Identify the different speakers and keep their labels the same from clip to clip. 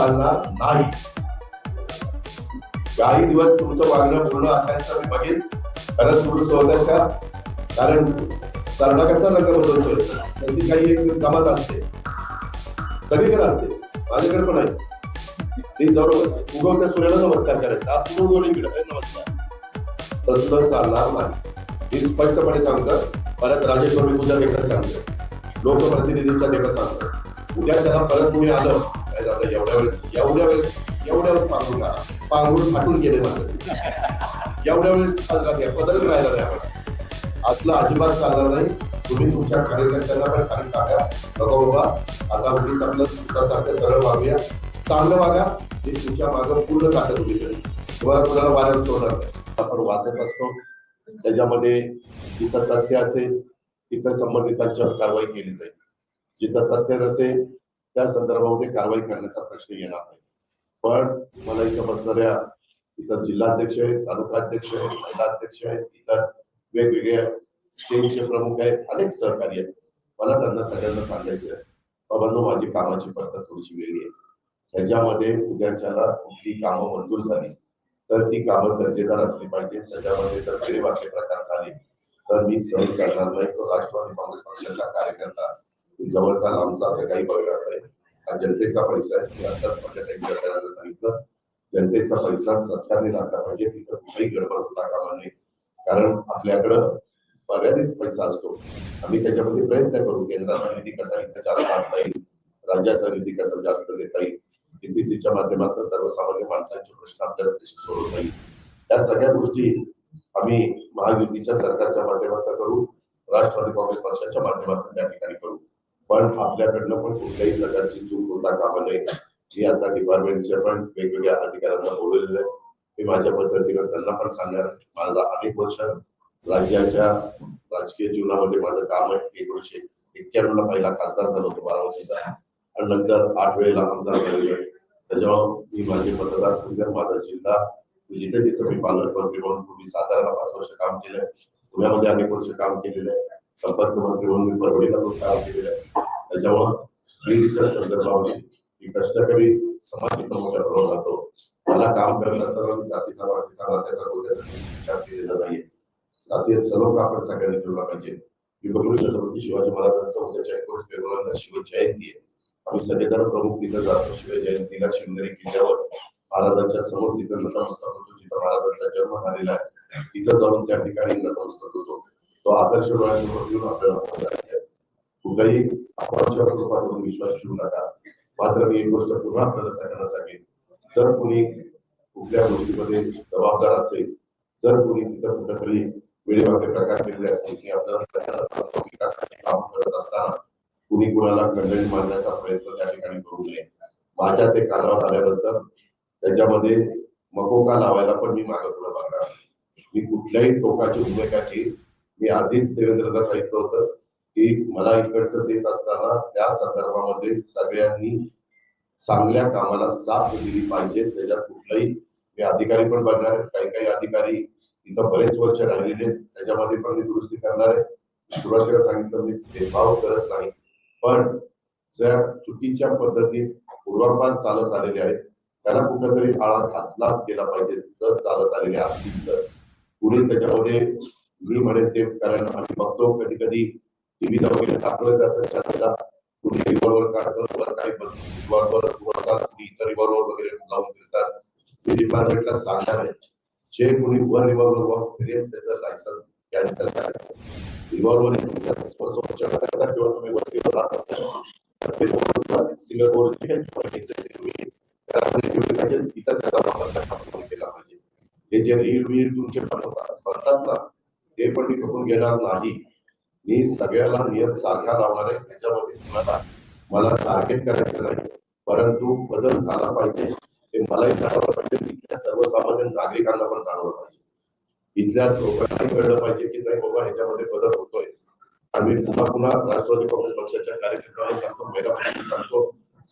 Speaker 1: चालणार नाही. काही दिवस तुमचं वागणं पूर्ण असायचं मी बघेन. खरंच दुरुस्त होत का? कारण कर्णा कसा रंग बदलतोय त्याची काही एक जमात असते. सगळीकडे असते. माझ्याकडे पण आहे. ती जवळ उगवत्या सूर्याला नमस्कार करायचा. आज तुम्ही उगवली इकडे. नमस्कार. तसलं चालणार नाही. मी स्पष्टपणे सांगतो परत राजेश्वर मी तुझ्या देखत सांगतो. लोकप्रतिनिधींच्या देखत सांगतो. उद्या त्याला परत तुम्ही आलं काय झालं एवढ्या वेळेस एवढ्या वेळेस एवढ्या वेळेस पांघरून का पांघरून फाटून गेले माझं. एवढ्या वेळेस बदलच राहिला नाही आपण असलं अजिबात चालणार नाही. तुम्ही तुमच्या कार्यकर्त्यांना पण खाली टाका. बघा बाबा आता म्हणजे उगीच आपलं तुमच्यासारखं सरळ वागूया. चांगलं वागा. हे तुमच्या मागं पूर्ण ताकद उभी तुम्हाला कुणाला वाऱ्यावर सोडणार नाही. आपण वाचत असतो. त्याच्यामध्ये जिथं तथ्य असेल तिथं संबंधितांच्यावर कारवाई केली जाईल. जिथं तथ्य नसेल त्या संदर्भामध्ये कारवाई करण्याचा प्रश्न येणार नाही. पण मला इथं बसणाऱ्या इतर जिल्हाध्यक्ष आहेत तालुकाध्यक्ष आहेत महिला अध्यक्ष आहेत इतर वेगवेगळ्या स्टेटचे प्रमुख आहेत अनेक सहकारी आहेत. मला त्यांना सगळ्यांना सांगायचं आहे बाबांनो माझी कामाची पद्धत थोडीशी वेगळी आहे. त्याच्यामध्ये उद्याच्याला कुठली कामं मंजूर झाली तर ती कामं दर्जेदार असली पाहिजे. त्याच्यामध्ये जर वेळेवाकले प्रकार झाले तर मी सहन करणार नाही. तो राष्ट्रवादी काँग्रेस पक्षाचा कार्यकर्ता जवळचा लांबचा असं काही बघणार नाही. हा जनतेचा पैसा आहे. मी आताच माझ्या काही सरकारांना सांगितलं. जनतेचा पैसा सरकारने लागला पाहिजे. तिथं कुठेही गडबड होता कामा नये. कारण आपल्याकडं मर्यादित पैसा असतो. आम्ही त्याच्यामध्ये प्रयत्न करू. केंद्राचा निधी कसा इथं जास्त आणता येईल. राज्याचा निधी कसा जास्त देता येईल. एमपीसीच्या माध्यमातून सर्वसामान्य माणसांचे प्रश्न आपल्याला कसे सोडवता येईल. त्या सगळ्या गोष्टी आम्ही महायुतीच्या सरकारच्या माध्यमातून करू. राष्ट्रवादी काँग्रेस पक्षाच्या माध्यमातून त्या ठिकाणी करू. पण आपल्याकडनं पण कुठल्याही प्रकारची चूक होता कामा नये. मी आता डिपार्टमेंटचे पण वेगवेगळ्या अधिकाऱ्यांना बोलवलेलं आहे. मी माझ्या पद्धतीनं त्यांना पण सांगणार माझा अनेक वर्ष राज्याच्या राजकीय जीवनामध्ये माझं काम आहे. एकोणीशे एक्क्याण्णवला पहिला खासदार झालो होतो बारामतीचा. आणि नंतर आठ वेळेला आमदार झालेलो आहे. त्याच्यावर मी माझे मतदारसंघ माझा जिल्हा जिथे जिथे मी पालकमंत्री म्हणून पूर्वी साताऱ्याला पाच वर्ष काम केलंय. पुण्यामध्ये अनेक वर्ष काम केलेलं आहे. संपर्क मंत्री म्हणून मी परवडीला पण काम केलेलं आहे त्याच्यामुळं बीडच्या संदर्भामध्ये मी कष्टकरी समाज इथं मोठ्या प्रमाणात राहतो मला काम करत असताना मी जातीचा वातीचा नात्याचा गोट्याचा विचार केलेला नाहीये जातीय सर्व आपण सगळ्यांनी ठेवला पाहिजे मी बघू छत्रपती शिवाजी महाराजांचा उद्याच्या एकोणीस फेब्रुवारीला शिवजयंती आहे आम्ही सगळेजण प्रमुख तिथं जातो. शिव जयंतीला शिवनेरी किल्ल्यावर महाराजांच्या समोर तिथं नतमस्तक होतो. जिथं महाराजांचा जन्म झालेला आहे तिथं जाऊन त्या ठिकाणी नतमस्तक होतो. तो आदर्श डोळ्यासमोर घेऊन आपल्याला जायचं आहे रूपातून विश्वास ठेवू नका. मात्र मी एक गोष्ट पुन्हा आपल्याला सगळ्यांना सांगेन. जर कोणी कुठल्या गोष्टीमध्ये जबाबदार असेल जर कोणी तिथं कुठेतरी वेळेमागे प्रकार केलेले असतील की आपल्याला सगळ्यांना सांगतो विकासाचे काम करत असताना कुणी कुणाला कंडेंट मारण्याचा प्रयत्न त्या ठिकाणी करू नये. माझ्या ते कानावर आल्यानंतर त्याच्यामध्ये मकोका लावायला पण मी मागं पुढे बघणार मी कुठल्याही टोकाची भूमिकाची मी आधीच देवेंद्रला सांगितलं होतं की मला इकडचं देत असताना त्या संदर्भामध्ये सगळ्यांनी चांगल्या कामाला साथ दिली पाहिजे. त्याच्यात कुठलाही मी अधिकारी पण बघणार आहेत काही काही अधिकारी इथं बरेच वर्ष राहिलेले आहेत. त्याच्यामध्ये पण मी दुरुस्ती करणार आहे. सुरुवातीला सांगितलं मी भेदभाव करत नाही. पण ज्या चुकीच्या पद्धतीत पूर्वापार चालत आलेले आहेत त्याला कुठेतरी आळा घातलाच गेला पाहिजे जर चालत आलेले असतील तर. कुणी त्याच्यामध्ये मी म्हणेन ते कारण आम्ही बघतो. कधी कधी टीव्हीला वगैरे दाखवलं जातं त्याचा कुणी रिव्हॉल्वर काढतो वर काही रिव्हॉल्वर वरतात कुणी इतर रिव्हॉल्वर वगैरे लावून फिरतात ते डिपार्टमेंटला सांगणार आहे. जे कुणी वर रिव्हॉल्वर वर फिरेल त्याचं लायसन कॅन्सल करायचं रिव्हॉल्वर किंवा तुम्ही वस्तीवर राहत असाल तर ते सिंगल बोर्ड तुम्ही घरामध्ये ठेवले त्याचा वापर करता केला पाहिजे. हे जे रील वील तुमचे बनवतात बनतात ना ते पण मी करून घेणार नाही मी सगळ्याला नियम सारखा लावणार आहे त्याच्यामध्ये तुम्हाला मला टार्गेट करायचं नाही परंतु बदल झाला पाहिजे. ते मलाही जाणवलं पाहिजे. इथल्या सर्वसामान्य नागरिकांना पण जाणवलं पाहिजे. इथल्या लोकांनाही कळलं पाहिजे की नाही बाबा ह्याच्यामध्ये बदल होतोय. आम्ही पुन्हा पुन्हा राष्ट्रवादी काँग्रेस पक्षाच्या कार्यकर्त्यांना सांगतो महिला सांगतो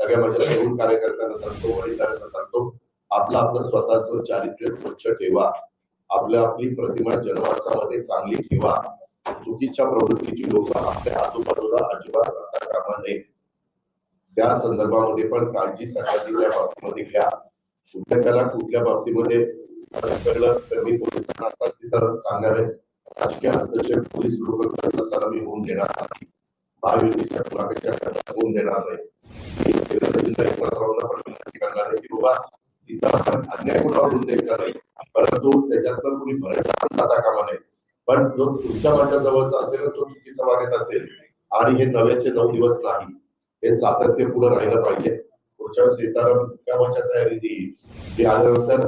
Speaker 1: सगळ्या माझ्या तरुण कार्यकर्त्यांना सांगतो वडिलांना सांगतो आपलं आपलं स्वतःच चारित्र्य स्वच्छ ठेवा. आपल्या आपली प्रतिमा जनमानसामध्ये चांगली ठेवा. चुकीच्या प्रवृत्तीची लोक आपल्या आजूबाजूला अजिबात राहता कामा नये. त्या संदर्भामध्ये पण काळजी सरकारची त्या बाबतीमध्ये घ्या. कुठल्याच्याला कुठल्या बाबतीमध्ये कळलं तर मी पोलिसांना आताच तिथं सांगणार आहे राजकीय हस्तक्षेप पोलीस लोक करत असताना मी होऊन देणार नाही. महायुतीच्या कुणापेक्षा होऊन देणार नाही. मी देवेंद्रजींना करणार आहे की बाबा तिथं अन्याय कुणावर होऊन द्यायचा नाही परंतु त्याच्यातनं कुणी भरट जाता कामा नये पण जो तुमच्या माझ्या जवळचा असेल तो चुकीचा वागत असेल आणि हे नव्याचे नऊ दिवस नाही हे सातत्य पुढे राहिलं पाहिजे पुढच्या वेळेस येताना कामाच्या तयारीने ते आल्यानंतर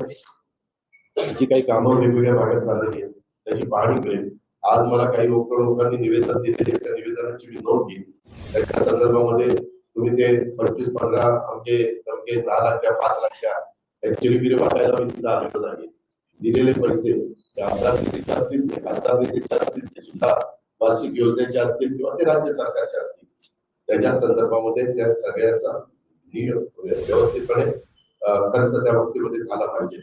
Speaker 1: जी काही कामं वेगवेगळ्या भागात चाललेली आहेत त्याची पाहणी करेल आज मला काही लोकांनी निवेदन दिलेले त्या निवेदनाची मी नोंद घेईन. त्याच्या संदर्भामध्ये तुम्ही ते पंचवीस पंधरा अंके अंके दहा लाख लाखच्या पाच लाख लाखच्या ऍक्च्युली मी वाटायला मी तिथं आलेलो नाही दिलेले पैसे ते आमदार निधीचे असतील ते खासदार निधीचे असतील ते सुद्धा वार्षिक योजनेचे असतील किंवा ते राज्य सरकारचे असतील. त्याच्या संदर्भामध्ये त्या सगळ्याचा व्यवस्थितपणे खर्च त्या बाबतीमध्ये झाला पाहिजे.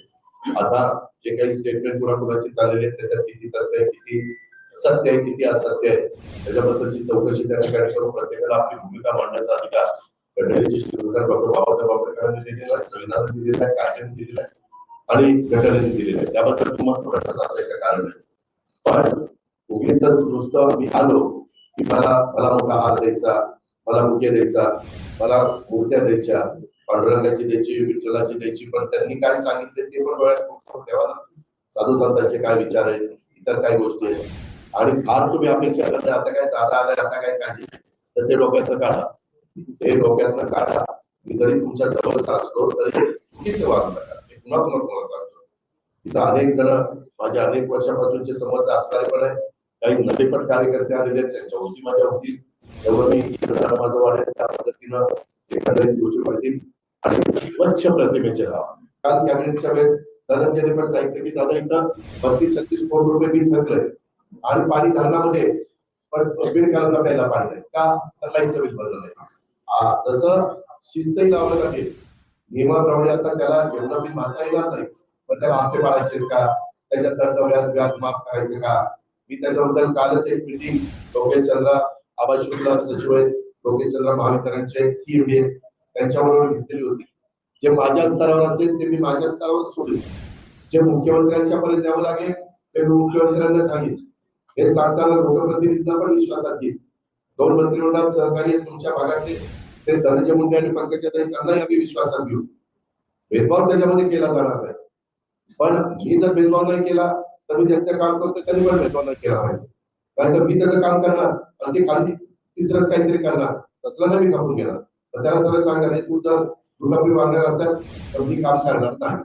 Speaker 1: आता जे काही स्टेटमेंट कुणाकुणाची चाललेली आहेत त्याच्यात किती तथ्य आहे किती सत्य आहे किती असत्य आहे त्याच्याबद्दलची चौकशी त्या ठिकाणी करून प्रत्येकाला आपली भूमिका मांडण्याचा अधिकार घटनेची शिरोधार डॉक्टर बाबासाहेब आंबेडकरांनी दिलेला आहे संविधानाने दिलेला आहे कायद्याने दिलेला आहे आणि घटनेने दिलेला. आहे त्याबद्दल तुम्हाला प्रश्न असायचं कारण आहे. पण उगीतच नुसतं मी आलो की मला मला मोठा हार द्यायचा मला मुके द्यायचा मला मूर्त्या द्यायच्या पांडुरंगाची द्यायची विठ्ठलाची द्यायची पण त्यांनी काय सांगितले ते पण वेळात ठेवा ठेवा ना. साधू संतांचे काय विचार आहेत इतर काय गोष्टी आहेत. आणि फार तुम्ही अपेक्षा करता आता काय दादा आलाय आता काय काही तर ते डोक्याचं काढा. ते डोक्यातनं काढा. मी जरी तुमच्या जवळचा असलो तरी चुकीचे चुकीचं वागू नका मी पुन्हा पुन्हा तुम्हाला सांगतो. तिथं अनेक जण माझ्या अनेक वर्षापासूनचे संबंध असणारे पण आहे काही नवे पण कार्यकर्ते आलेले आहेत. त्यांच्या होती माझ्या होती तेव्हा मी इथं माझं वाढेल त्या पद्धतीनं एखाद्या गोष्टी पडतील. आणि स्वच्छ प्रतिमेचे राहा काल कॅबिनेटच्या वेळेस धनंजयने पण सांगितलं की दादा इथं बत्तीस छत्तीस कोटी रुपये बिल थकलंय आणि पाणी धरणामध्ये पण बिल करायला प्यायला पाणी नाही. का? लाईटचं बिल भरलं नाही. तसं शिस्तही लावलं लागेल नियमाप्रमाणे आता त्याला एवढं बिल मारता येणार नाही पण त्याला हप्ते पाळायचे का? त्याच्यात दंड व्याज व्याज माफ करायचे का? मी त्याच्याबद्दल कालच एक मिटिंग लोकेश चंद्रा आबा शुक्ला सचिव आहेत लोकेश चंद्रा महावितरणचे सीएमडी त्यांच्याबरोबर घेतलेली होती. जे माझ्या स्तरावर असेल ते मी माझ्या स्तरावर सोडेल जे मुख्यमंत्र्यांच्या पर्यंत द्यावं लागेल ते मी मुख्यमंत्र्यांना सांगेल हे सांगताना लोकप्रतिनिधींना पण विश्वासात घेईल दोन मंत्रिमंडळात सहकारी तुमच्या भागातले ते धनंजय मुंडे आणि पंकजा त्यांनाही आम्ही विश्वासात घेऊ. भेदभाव त्याच्यामध्ये केला जाणार नाही. पण मी जर भेदभाव नाही केला तर मी ज्यांचं काम करतो त्यांनी पण भेदभाव नाही केला पाहिजे. कारण मी त्याचं काम करणार आणि ते खाली तिसरंच काहीतरी करणार तसलं नाही मी कापून घेणार. तर त्याला सगळं सांगणार नाही तू जर तुला मी मारणार असेल तर मी काम करणार नाही.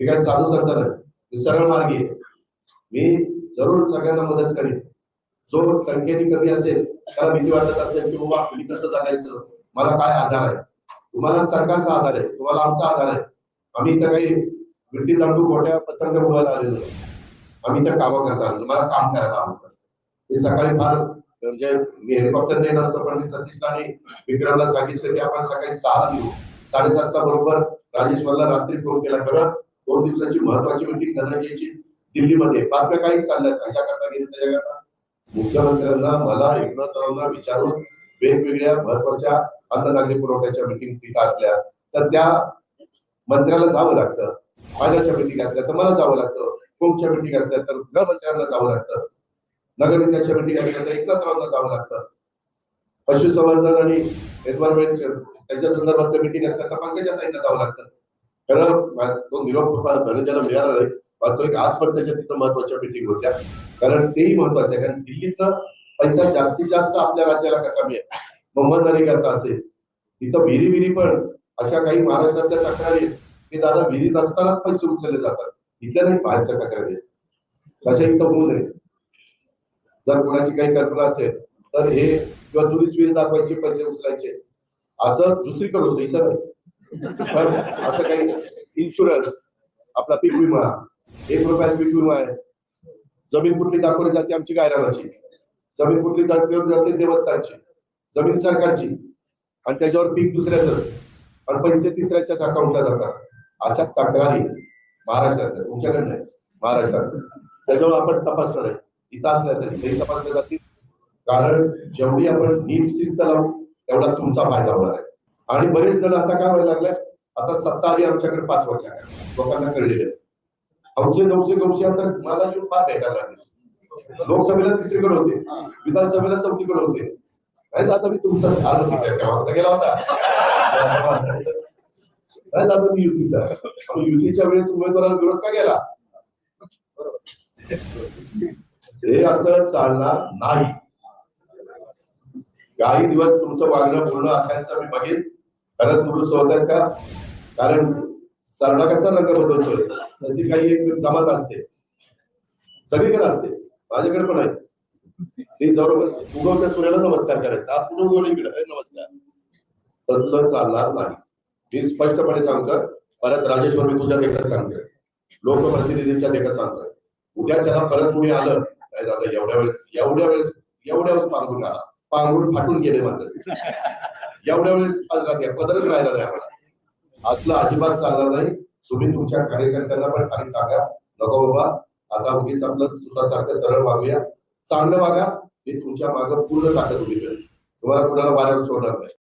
Speaker 1: मी काय साधू संत नाही. मी सरळ मार्गी आहे. मी जरूर सगळ्यांना मदत करेन. जो संख्येने कमी असेल त्याला भीती वाटत असेल की बाबा मी कसं जगायचं? मला काय आधार आहे? तुम्हाला सरकारचा आधार आहे तुम्हाला आमचा आधार आहे. आम्ही इथं काही विट्टी दांडू मोठ्या पतंग उडवायला आलेलो आम्ही इथं कामं करता आलो मला काम करायला आवडतं मी सकाळी फार म्हणजे मी हेलिकॉप्टर नेणार होतो पण मी सतीशला आणि विक्रमला सांगितलं की आपण सकाळी सहा देऊ साडेसातला बरोबर राजेश्वरला रात्री फोन केला. कारण दोन दिवसाची महत्वाची मिटिंग धनंजयची दिल्लीमध्ये. बातम्या काही चालल्या त्याच्याकरता गेली त्याच्याकरता मुख्यमंत्र्यांना मला एकनाथरावांना विचारून वेगवेगळ्या महत्त्वाच्या अन्न नागरी पुरवठ्याच्या मीटिंग तिथं असल्या तर त्या मंत्र्याला जावं लागतं. माझ्याच्या मीटिंग असल्या तर मला जावं लागतं. कोणच्या मीटिंग असल्या तर गृहमंत्र्यांना जावं लागतं. नगरविकासच्या मीटिंग असल्या तर एकनाथरावांना जावं लागतं. पशुसंवर्धन आणि एन्व्हायरमेंट त्याच्या संदर्भात मीटिंग असल्या तर पंकजा ताईंना जावं लागतं. कारण तो निरोप धनंजयला मिळाला नाही वास्तविक आज पण त्याच्या तिथं महत्त्वाच्या मीटिंग होत्या. कारण तेही महत्वाचं आहे कारण दिल्लीतनं पैसा जास्तीत जास्त आपल्या राज्याला कसा मिळेल? मोहम्मद नरेगाचा असेल? तिथं विहिरी विहिरी पण अशा काही महाराष्ट्रातल्या तक्रारी आहेत. की दादा विहिरी नसतानाच पैसे उचलले जातात. इथल्या नाही बाहेरच्या तक्रारी तशा इथं होऊ नये. जर कोणाची काही कल्पना असेल तर हे किंवा जुनीच विहीर दाखवायचे पैसे उचलायचे. असं दुसरीकडे होतं इथं नाही. पण असं काही इन्शुरन्स आपला पीक विमा एक रुपयाचा पीक विमा आहे. जमीन कुठली दाखवली जाते आमची गायरानाची. जमीन कुठली दाखवली जाते देवस्थानची. जमीन सरकारची. आणि त्याच्यावर पीक दुसऱ्याचं आणि पैसे तिसऱ्याच्याच अकाउंटला जातात. अशा तक्रारी महाराष्ट्रात तुमच्याकडे नाही महाराष्ट्रात. त्याच्यामुळे आपण तपासणार आहे इथं असल्या तरी. तपासल्या जातील. कारण जेवढी आपण नीट शिस्त लावू तेवढा तुमचा फायदा होणार आहे. आणि बरेच जण आता काय व्हायला लागले? आता सत्ता आली आमच्याकडे पाच वर्ष आहे. लोकांना कळलेले औषध नऊशे गौशे आता मला येऊन फार भेटायला लागले. लोकसभेला तिसरीकडे होते. विधानसभेला चौथीकडे होते. काय दादा मी तुमचा? आलो तेव्हा गेला होता. काय दादा मी युतीचा? युतीच्या वेळेस उमेदवाराला विरोध का गेला हे असं चालणार नाही. काही दिवस तुमचं वागणं बोलणं असायचं मी बघेन. खरंच दुरुस्त होत आहेत का? कारण सरडा कसा रंग बदलतोय तशी काही एक जमात असते. सगळीकडे असते. माझ्याकडे पण आहे. ते बरोबर उगवत्या सूर्याला नमस्कार करायचा. आज कुठं उगवलं इकडे? नमस्कार. तसलं चालणार नाही. मी स्पष्टपणे सांगतो परत राजेश्वर मी तुझ्या देखत सांगतोय. लोकप्रतिनिधींच्या देखत सांगतोय. उद्याच्याला परत तुम्ही आलं. नाही दादा एवढ्या वेळेस एवढ्या वेळेस एवढ्या वेळेस पांघरून आला. पांघरून फाटून गेले म्हणतात एवढ्या वेळेस घ्या. पदरच राहिला नाही आम्हाला. असलं अजिबात चालणार नाही. तुम्ही तुमच्या कार्यकर्त्यांना पण खाली सांगा. नको बाबा. आता उगीच आपलं स्वतःसारखं सरळ वागूया. चांगलं वागा. हे तुमच्या मागं पूर्ण ताकद उभी करेल तुम्हाला कुणाला वाऱ्यावर सोडणार नाही.